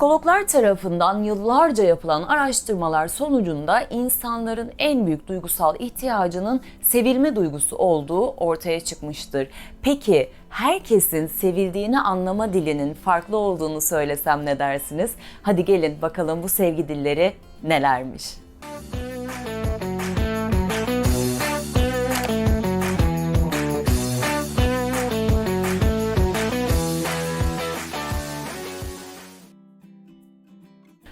Psikologlar tarafından yıllarca yapılan araştırmalar sonucunda insanların en büyük duygusal ihtiyacının sevilme duygusu olduğu ortaya çıkmıştır. Peki herkesin sevildiğini anlama dilinin farklı olduğunu söylesem ne dersiniz? Hadi gelin bakalım bu sevgi dilleri nelermiş?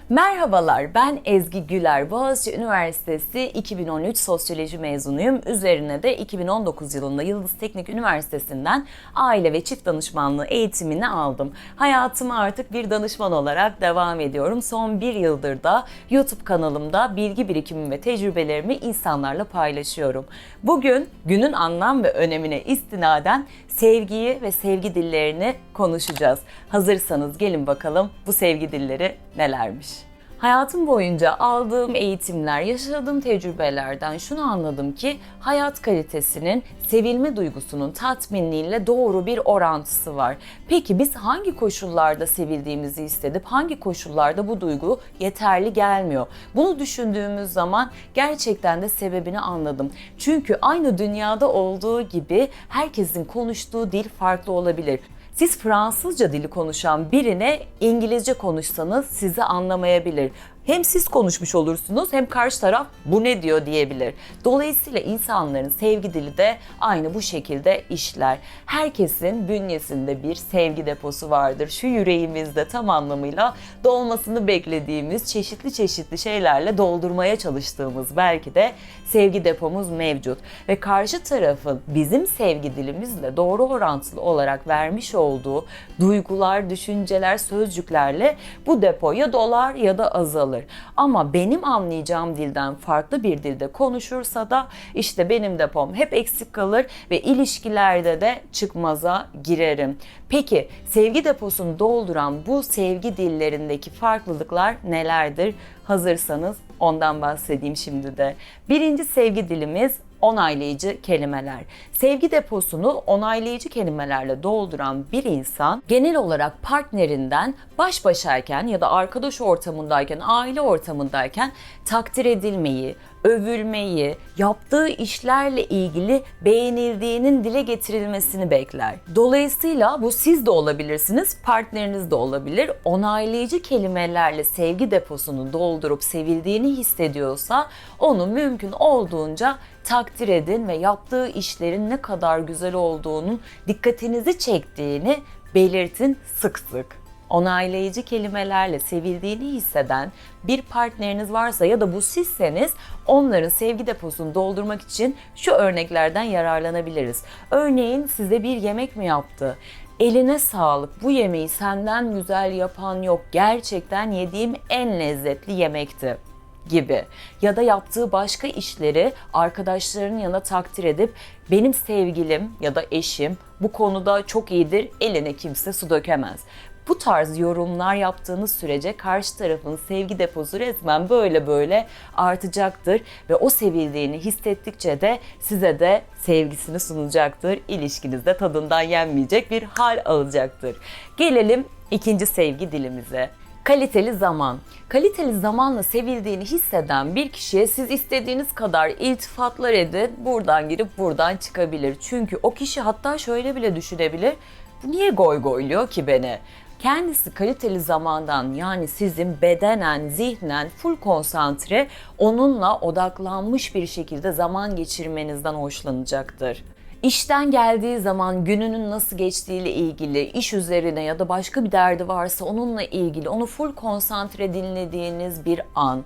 Merhabalar, ben Ezgi Güler. Boğaziçi Üniversitesi 2013 Sosyoloji mezunuyum. Üzerine de 2019 yılında Yıldız Teknik Üniversitesi'nden aile ve çift danışmanlığı eğitimini aldım. Hayatıma artık bir danışman olarak devam ediyorum. Son bir yıldır da YouTube kanalımda bilgi birikimim ve tecrübelerimi insanlarla paylaşıyorum. Bugün günün anlam ve önemine istinaden sevgiyi ve sevgi dillerini konuşacağız. Hazırsanız gelin bakalım bu sevgi dilleri nelermiş? Hayatım boyunca aldığım eğitimler, yaşadığım tecrübelerden şunu anladım ki hayat kalitesinin sevilme duygusunun tatminliğiyle doğru bir orantısı var. Peki biz hangi koşullarda sevildiğimizi hissedip hangi koşullarda bu duygu yeterli gelmiyor? Bunu düşündüğümüz zaman gerçekten de sebebini anladım. Çünkü aynı dünyada olduğu gibi herkesin konuştuğu dil farklı olabilir. Siz Fransızca dili konuşan birine İngilizce konuşsanız sizi anlamayabilir. Hem siz konuşmuş olursunuz hem karşı taraf bu ne diyor diyebilir. Dolayısıyla insanların sevgi dili de aynı bu şekilde işler. Herkesin bünyesinde bir sevgi deposu vardır. Şu yüreğimizde tam anlamıyla dolmasını beklediğimiz çeşitli çeşitli şeylerle doldurmaya çalıştığımız belki de sevgi depomuz mevcut. Ve karşı tarafın bizim sevgi dilimizle doğru orantılı olarak vermiş olduğu duygular, düşünceler, sözcüklerle bu depo ya dolar ya da azalır. Ama benim anlayacağım dilden farklı bir dilde konuşursa da işte benim depom hep eksik kalır ve ilişkilerde de çıkmaza girerim. Peki sevgi deposunu dolduran bu sevgi dillerindeki farklılıklar nelerdir? Hazırsanız ondan bahsedeyim şimdi de. Birinci sevgi dilimiz onaylayıcı kelimeler. Sevgi deposunu onaylayıcı kelimelerle dolduran bir insan genel olarak partnerinden baş başayken ya da arkadaş ortamındayken, aile ortamındayken takdir edilmeyi, övülmeyi, yaptığı işlerle ilgili beğenildiğinin dile getirilmesini bekler. Dolayısıyla bu siz de olabilirsiniz, partneriniz de olabilir. Onaylayıcı kelimelerle sevgi deposunu doldurup sevildiğini hissediyorsa onu mümkün olduğunca takdir edin ve yaptığı işlerin ne kadar güzel olduğunun dikkatinizi çektiğini belirtin sık sık onaylayıcı kelimelerle sevildiğini hisseden bir partneriniz varsa ya da bu sizseniz onların sevgi deposunu doldurmak için şu örneklerden yararlanabiliriz. Örneğin size bir yemek mi yaptı? Eline sağlık. Bu yemeği senden güzel yapan yok. Gerçekten yediğim en lezzetli yemekti gibi ya da yaptığı başka işleri arkadaşlarının yanına takdir edip benim sevgilim ya da eşim bu konuda çok iyidir eline kimse su dökemez. Bu tarz yorumlar yaptığınız sürece karşı tarafın sevgi deposu resmen böyle böyle artacaktır ve o sevildiğini hissettikçe de size de sevgisini sunacaktır. İlişkinizde tadından yenmeyecek bir hal alacaktır. Gelelim ikinci sevgi dilimize. Kaliteli zaman. Kaliteli zamanla sevildiğini hisseden bir kişiye siz istediğiniz kadar iltifatlar edin, buradan girip buradan çıkabilir. Çünkü o kişi hatta şöyle bile düşünebilir. Niye goy goyluyor ki beni? Kendisi kaliteli zamandan yani sizin bedenen, zihnen full konsantre onunla odaklanmış bir şekilde zaman geçirmenizden hoşlanacaktır. İşten geldiği zaman gününün nasıl geçtiğiyle ilgili, iş üzerine ya da başka bir derdi varsa onunla ilgili onu full konsantre dinlediğiniz bir an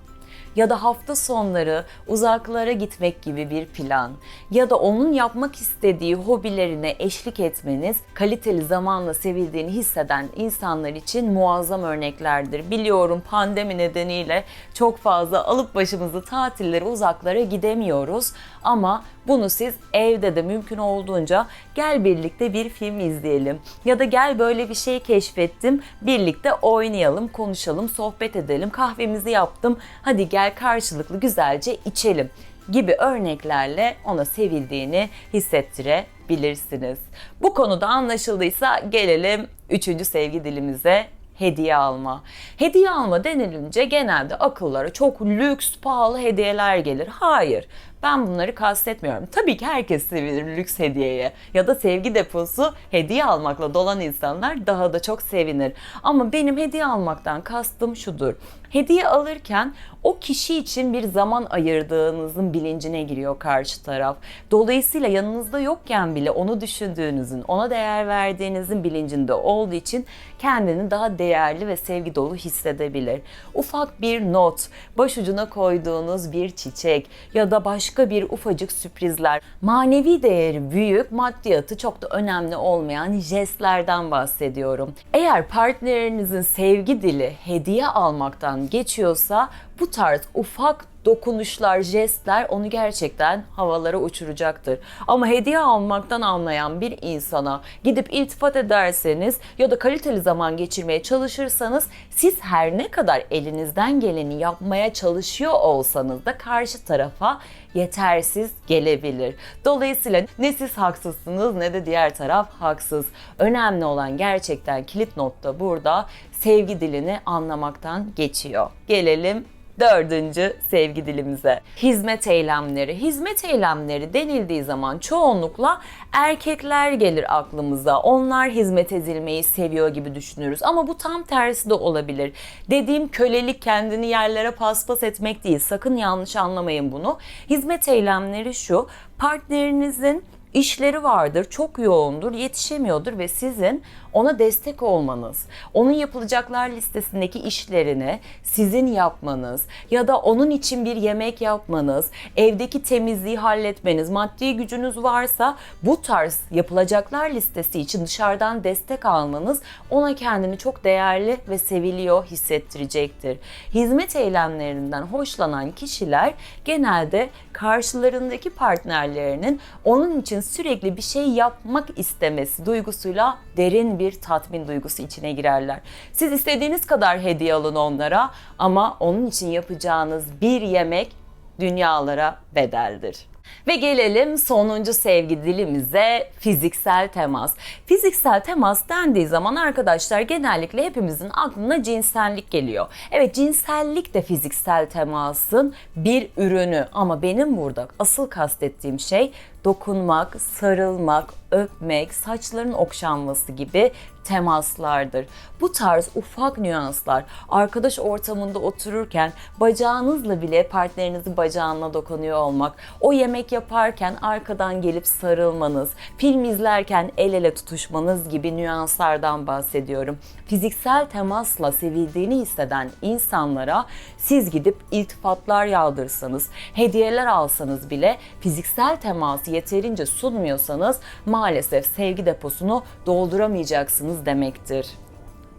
ya da hafta sonları uzaklara gitmek gibi bir plan. Ya da onun yapmak istediği hobilerine eşlik etmeniz kaliteli zamanla sevildiğini hisseden insanlar için muazzam örneklerdir. Biliyorum pandemi nedeniyle çok fazla alıp başımızı tatillere uzaklara gidemiyoruz. Ama bunu siz evde de mümkün olduğunca gel birlikte bir film izleyelim. Ya da gel böyle bir şey keşfettim birlikte oynayalım, konuşalım, sohbet edelim, kahvemizi yaptım. Hadi gel karşılıklı güzelce içelim gibi örneklerle ona sevildiğini hissettirebilirsiniz. Bu konuda anlaşıldıysa gelelim üçüncü sevgi dilimize hediye alma. Hediye alma denilince genelde akıllara çok lüks, pahalı hediyeler gelir. Hayır. Ben bunları kastetmiyorum. Tabii ki herkes sevinir lüks hediyeye ya da sevgi deposu hediye almakla dolan insanlar daha da çok sevinir. Ama benim hediye almaktan kastım şudur. Hediye alırken o kişi için bir zaman ayırdığınızın bilincine giriyor karşı taraf. Dolayısıyla yanınızda yokken bile onu düşündüğünüzün, ona değer verdiğinizin bilincinde olduğu için kendini daha değerli ve sevgi dolu hissedebilir. Ufak bir not, başucuna koyduğunuz bir çiçek ya da başka bir ufacık sürprizler, manevi değeri büyük, maddiyatı çok da önemli olmayan jestlerden bahsediyorum. Eğer partnerinizin sevgi dili hediye almaktan geçiyorsa bu tarz ufak dokunuşlar, jestler onu gerçekten havalara uçuracaktır. Ama hediye almaktan anlayan bir insana gidip iltifat ederseniz ya da kaliteli zaman geçirmeye çalışırsanız siz her ne kadar elinizden geleni yapmaya çalışıyor olsanız da karşı tarafa yetersiz gelebilir. Dolayısıyla ne siz haksızsınız ne de diğer taraf haksız. Önemli olan gerçekten kilit notta burada sevgi dilini anlamaktan geçiyor. Gelelim Dördüncü sevgi dilimize. Hizmet eylemleri. Hizmet eylemleri denildiği zaman çoğunlukla erkekler gelir aklımıza. Onlar hizmet edilmeyi seviyor gibi düşünürüz. Ama bu tam tersi de olabilir. Dediğim kölelik kendini yerlere paspas etmek değil. Sakın yanlış anlamayın bunu. Hizmet eylemleri şu. Partnerinizin işleri vardır, çok yoğundur, yetişemiyordur ve sizin ona destek olmanız, onun yapılacaklar listesindeki işlerini sizin yapmanız ya da onun için bir yemek yapmanız, evdeki temizliği halletmeniz, maddi gücünüz varsa bu tarz yapılacaklar listesi için dışarıdan destek almanız ona kendini çok değerli ve seviliyor hissettirecektir. Hizmet eylemlerinden hoşlanan kişiler genelde karşılarındaki partnerlerinin onun için sürekli bir şey yapmak istemesi duygusuyla derin bir tatmin duygusu içine girerler. Siz istediğiniz kadar hediye alın onlara ama onun için yapacağınız bir yemek dünyalara bedeldir. Ve gelelim sonuncu sevgi dilimize fiziksel temas. Fiziksel temas dendiği zaman arkadaşlar genellikle hepimizin aklına cinsellik geliyor. Evet cinsellik de fiziksel temasın bir ürünü ama benim burada asıl kastettiğim şey dokunmak, sarılmak, öpmek, saçların okşanması gibi temaslardır. Bu tarz ufak nüanslar arkadaş ortamında otururken bacağınızla bile partnerinizin bacağına dokunuyor olmak, o yemek yaparken arkadan gelip sarılmanız, film izlerken el ele tutuşmanız gibi nüanslardan bahsediyorum. Fiziksel temasla sevildiğini hisseden insanlara siz gidip iltifatlar yağdırsanız, hediyeler alsanız bile fiziksel teması yeterince sunmuyorsanız maalesef sevgi deposunu dolduramayacaksınız demektir.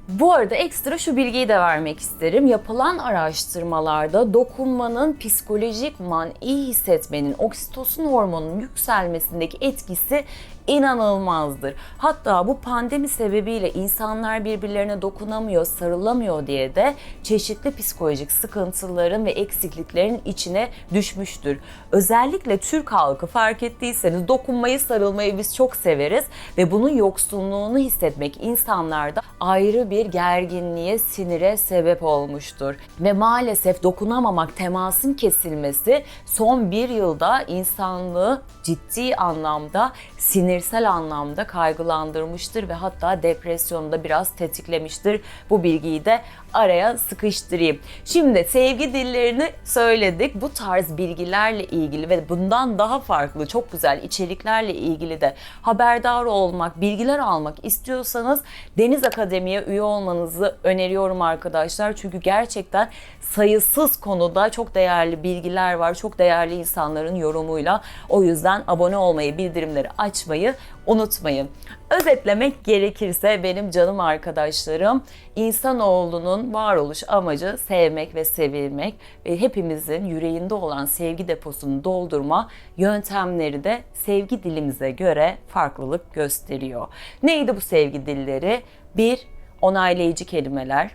Bu arada ekstra şu bilgiyi de vermek isterim. Yapılan araştırmalarda dokunmanın psikolojikman iyi hissetmenin, oksitosin hormonunun yükselmesindeki etkisi inanılmazdır. Hatta bu pandemi sebebiyle insanlar birbirlerine dokunamıyor, sarılamıyor diye de çeşitli psikolojik sıkıntıların ve eksikliklerin içine düşmüştür. Özellikle Türk halkı fark ettiyseniz dokunmayı, sarılmayı biz çok severiz ve bunun yoksunluğunu hissetmek insanlarda ayrı bir gerginliğe, sinire sebep olmuştur. Ve maalesef dokunamamak, temasın kesilmesi son bir yılda insanlığı ciddi anlamda sinirsel anlamda kaygılandırmıştır ve hatta depresyonda biraz tetiklemiştir. Bu bilgiyi de araya sıkıştırayım. Şimdi sevgi dillerini söyledik. Bu tarz bilgilerle ilgili ve bundan daha farklı çok güzel içeriklerle ilgili de haberdar olmak, bilgiler almak istiyorsanız Deniz Akademi'ye üye olmanızı öneriyorum arkadaşlar. Çünkü gerçekten sayısız konuda çok değerli bilgiler var. Çok değerli insanların yorumuyla. O yüzden abone olmayı, bildirimleri açmayı unutmayın. Özetlemek gerekirse benim canım arkadaşlarım insanoğlunun varoluş amacı sevmek ve sevilmek ve hepimizin yüreğinde olan sevgi deposunu doldurma yöntemleri de sevgi dilimize göre farklılık gösteriyor. Neydi bu sevgi dilleri? 1. Onaylayıcı kelimeler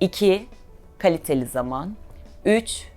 2 kaliteli zaman. 3.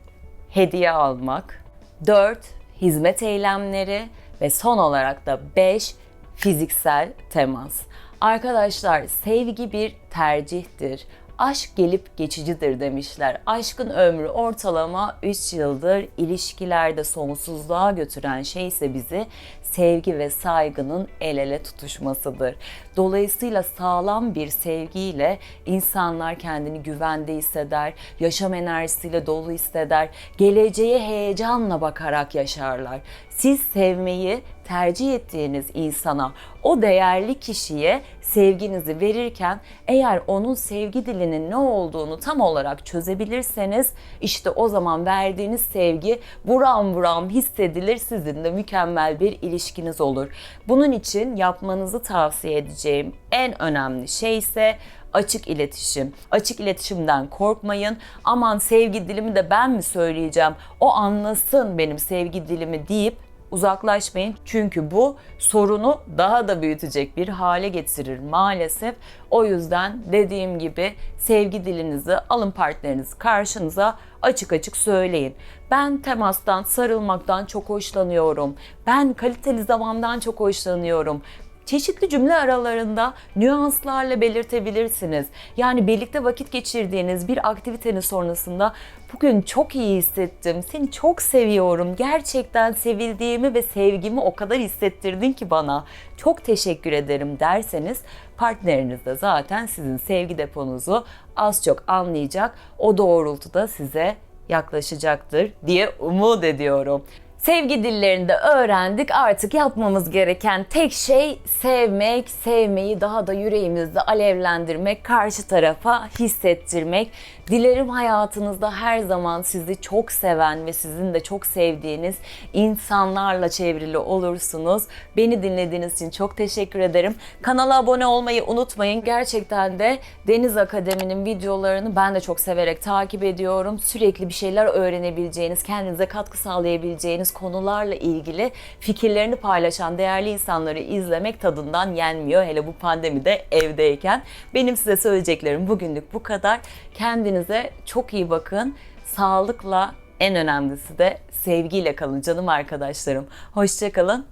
Hediye almak. 4. Hizmet eylemleri ve son olarak da 5 fiziksel temas. Arkadaşlar sevgi bir tercihtir. Aşk gelip geçicidir demişler. Aşkın ömrü ortalama 3 yıldır. İlişkilerde sonsuzluğa götüren şey ise bizi sevgi ve saygının el ele tutuşmasıdır. Dolayısıyla sağlam bir sevgiyle insanlar kendini güvende hisseder, yaşam enerjisiyle dolu hisseder, geleceğe heyecanla bakarak yaşarlar. Siz sevmeyi tercih ettiğiniz insana, o değerli kişiye sevginizi verirken eğer onun sevgi dilinin ne olduğunu tam olarak çözebilirseniz işte o zaman verdiğiniz sevgi buram buram hissedilir sizin de mükemmel bir ilişkiniz olur. Bunun için yapmanızı tavsiye edeceğim en önemli şey ise açık iletişim. Açık iletişimden korkmayın. Aman sevgi dilimi de ben mi söyleyeceğim? O anlasın benim sevgi dilimi deyip uzaklaşmayın. Çünkü bu sorunu daha da büyütecek bir hale getirir maalesef. O yüzden dediğim gibi sevgi dilinizi alın partnerinizi karşınıza açık açık söyleyin. Ben temastan, sarılmaktan çok hoşlanıyorum. Ben kaliteli zamandan çok hoşlanıyorum çeşitli cümle aralarında nüanslarla belirtebilirsiniz. Yani birlikte vakit geçirdiğiniz bir aktivitenin sonrasında bugün çok iyi hissettim, seni çok seviyorum, gerçekten sevildiğimi ve sevgimi o kadar hissettirdin ki bana. Çok teşekkür ederim derseniz partneriniz de zaten sizin sevgi deponuzu az çok anlayacak. O doğrultuda size yaklaşacaktır diye umut ediyorum. Sevgi dillerini de öğrendik. Artık yapmamız gereken tek şey sevmek, sevmeyi daha da yüreğimizde alevlendirmek, karşı tarafa hissettirmek. Dilerim hayatınızda her zaman sizi çok seven ve sizin de çok sevdiğiniz insanlarla çevrili olursunuz. Beni dinlediğiniz için çok teşekkür ederim. Kanala abone olmayı unutmayın. Gerçekten de Deniz Akademi'nin videolarını ben de çok severek takip ediyorum. Sürekli bir şeyler öğrenebileceğiniz, kendinize katkı sağlayabileceğiniz konularla ilgili fikirlerini paylaşan değerli insanları izlemek tadından yenmiyor. Hele bu pandemide evdeyken. Benim size söyleyeceklerim bugünlük bu kadar. Kendinize çok iyi bakın. Sağlıkla en önemlisi de sevgiyle kalın canım arkadaşlarım. Hoşçakalın.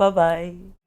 Bye bye.